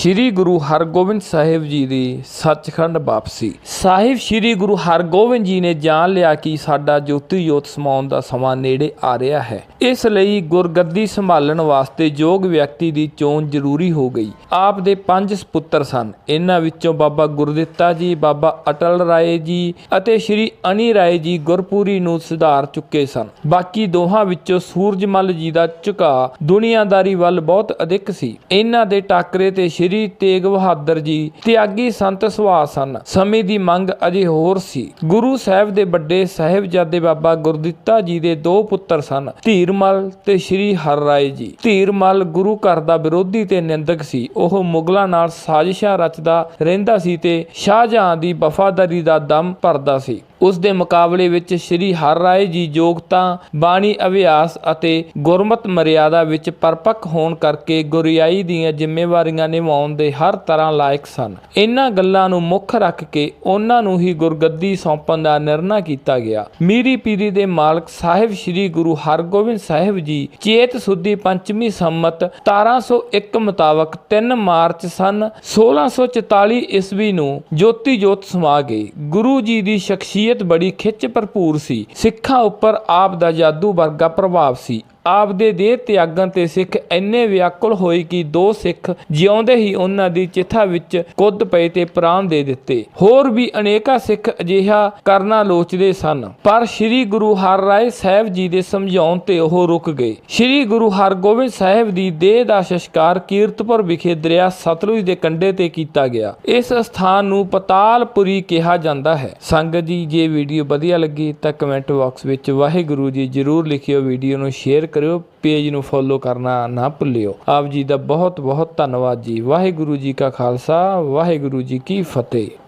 ਸ੍ਰੀ ਗੁਰੂ ਹਰਗੋਬਿੰਦ ਸਾਹਿਬ ਜੀ ਦੀ ਸੱਚਖੰਡ ਵਾਪਸੀ। ਸਾਹਿਬ ਸ੍ਰੀ ਗੁਰੂ ਹਰਗੋਬਿੰਦ ਜੀ ਨੇ ਜਾਣ ਲਿਆ ਕਿ ਸਾਡਾ ਜੋਤੀ ਜੋਤ ਸਮਾਉਣ ਦਾ ਸਮਾਂ ਨੇੜੇ ਆ ਰਿਹਾ ਹੈ। ਇਸ ਲਈ ਗੁਰਗੱਦੀ ਸੰਭਾਲਣ ਵਾਸਤੇ ਯੋਗ ਵਿਅਕਤੀ ਦੀ ਚੋਣ ਜ਼ਰੂਰੀ ਹੋ ਗਈ। ਆਪ ਦੇ ਪੰਜ ਸੁਪੁੱਤਰ ਸਨ। ਇਹਨਾਂ ਵਿੱਚੋਂ ਬਾਬਾ ਗੁਰਦਿੱਤਾ ਜੀ, ਬਾਬਾ ਅਟਲ ਰਾਏ ਜੀ ਅਤੇ ਸ੍ਰੀ ਅਨੀ ਰਾਏ ਜੀ ਗੁਰਪੂਰੀ ਨੂੰ ਸੁਧਾਰ ਚੁੱਕੇ ਸਨ। ਬਾਕੀ ਦੋਹਾਂ ਵਿੱਚੋਂ ਸੂਰਜਮਲ ਜੀ ਦਾ ਝੁਕਾ ਦੁਨੀਆਦਾਰੀ ਵੱਲ ਬਹੁਤ ਅਧਿਕ ਸੀ। ਇਹਨਾਂ ਦੇ ਟਾਕਰੇ ਤੇ ਸ੍ਰੀ ਤੇਗ ਬਹਾਦਰ ਜੀ ਤਿਆਗੀ ਸੰਤ ਸੁਭਾਅ ਸਨ। ਸਮੇਂ ਦੀ ਮੰਗ ਅਜੇ ਹੋਰ ਸੀ। ਗੁਰੂ ਸਾਹਿਬ ਦੇ ਵੱਡੇ ਸਾਹਿਬਜ਼ਾਦੇ ਬਾਬਾ ਗੁਰਦਿੱਤਾ ਜੀ ਦੇ ਦੋ ਪੁੱਤਰ ਸਨ, ਧੀਰਮਲ ਤੇ ਸ੍ਰੀ ਹਰ ਰਾਏ ਜੀ। ਧੀਰਮਲ ਗੁਰੂ ਘਰ ਦਾ ਵਿਰੋਧੀ ਤੇ ਨਿੰਦਕ ਸੀ। ਉਹ ਮੁਗਲਾਂ ਨਾਲ ਸਾਜ਼ਿਸ਼ਾਂ ਰਚਦਾ ਰਹਿੰਦਾ ਸੀ ਤੇ ਸ਼ਾਹਜਹਾਂ ਦੀ ਵਫਾਦਾਰੀ ਦਾ ਦਮ ਭਰਦਾ ਸੀ। ਉਸ ਦੇ ਮੁਕਾਬਲੇ ਵਿੱਚ ਸ੍ਰੀ ਹਰ ਰਾਏ ਜੀ ਯੋਗਤਾ ਬਾਣੀ ਅਭਿਆਸ ਅਤੇ ਗੁਰਮਤ ਮਰਿਆਦਾ ਵਿੱਚ ਪਰਪੱਕ ਹੋਣ ਕਰਕੇ ਗੁਰਿਆਈ ਦੀਆਂ ਜ਼ਿੰਮੇਵਾਰੀਆਂ ਨਿਭਾਉਣ ਦੇ ਹਰ ਤਰ੍ਹਾਂ ਲਾਇਕ ਸਨ। ਇਹਨਾਂ ਗੱਲਾਂ ਨੂੰ ਮੁੱਖ ਰੱਖ ਕੇ ਉਹਨਾਂ ਨੂੰ ਹੀ ਗੁਰਗੱਦੀ ਸੌਂਪਣ ਦਾ ਨਿਰਣਾ ਕੀਤਾ ਗਿਆ। ਮੀਰੀ ਪੀਰੀ ਦੇ ਮਾਲਕ ਸਾਹਿਬ ਸ੍ਰੀ ਗੁਰੂ ਹਰਗੋਬਿੰਦ ਸਾਹਿਬ ਜੀ ਚੇਤ ਸੁਦੀ ਪੰਚਮੀ ਸੰਮਤ 1701 ਮੁਤਾਬਕ 3 ਮਾਰਚ ਸਨ 1644 ਈਸਵੀ ਨੂੰ ਜੋਤੀ ਜੋਤ ਸਮਾ ਗਏ। ਗੁਰੂ ਜੀ ਦੀ ਸ਼ਖਸੀਅਤ ਬੜੀ ਖਿੱਚ ਭਰਪੂਰ ਸੀ। ਸਿੱਖਾਂ ਉੱਪਰ ਆਪ ਦਾ ਜਾਦੂ ਵਰਗਾ ਪ੍ਰਭਾਵ ਸੀ। ਆਪ ਦੇ ਦੇਹ ਤਿਆਗਾਂ ਤੇ ਸਿੱਖ ਇੰਨੇ ਵਿਆਕੁਲ ਹੋਏ ਕਿ ਦੋ ਸਿੱਖ ਜਿਉਂਦੇ ਹੀ ਉਹਨਾਂ ਦੀ ਚਿਥਾ ਵਿੱਚ ਕੁੱਦ ਪਏ ਤੇ ਪ੍ਰਾਣ ਦੇ ਦਿੱਤੇ। ਹੋਰ ਵੀ ਅਨੇਕਾਂ ਸਿੱਖ ਅਜਿਹਾ ਕਰਨਾ ਲੋਚਦੇ ਸਨ। ਪਰ ਸ੍ਰੀ ਗੁਰੂ ਹਰ ਰਾਏ ਸਾਹਿਬ ਜੀ ਦੇ ਸਮਝਾਉਣ ਤੇ ਉਹ ਰੁਕ ਗਏ। ਸ੍ਰੀ ਗੁਰੂ ਹਰਗੋਬਿੰਦ ਸਾਹਿਬ ਦੀ ਦੇਹ ਦਾ ਸੰਸਕਾਰ ਕੀਰਤਪੁਰ ਵਿਖੇ ਦਰਿਆ ਸਤਲੁਜ ਦੇ ਕੰਢੇ ਤੇ ਕੀਤਾ ਗਿਆ। ਇਸ ਸਥਾਨ ਨੂੰ ਪਤਾਲਪੁਰੀ ਕਿਹਾ ਜਾਂਦਾ ਹੈ। ਸੰਗਤ ਜੀ, ਜੇ ਵੀਡੀਓ ਵਧੀਆ ਲੱਗੀ ਤਾਂ ਕਮੈਂਟ ਬਾਕਸ ਵਿੱਚ ਵਾਹਿਗੁਰੂ ਜੀ ਜਰੂਰ ਲਿਖਿਓ, ਵੀਡੀਓ ਨੂੰ ਸ਼ੇਅਰ ਕਰਿਓ, ਪੇਜ ਨੂੰ ਫੋਲੋ ਕਰਨਾ ਨਾ ਭੁੱਲਿਓ। ਆਪ ਜੀ ਦਾ ਬਹੁਤ ਬਹੁਤ ਧੰਨਵਾਦ ਜੀ। ਵਾਹਿਗੁਰੂ ਜੀ ਕਾ ਖਾਲਸਾ, ਵਾਹਿਗੁਰੂ ਜੀ ਕੀ ਫਤਿਹ।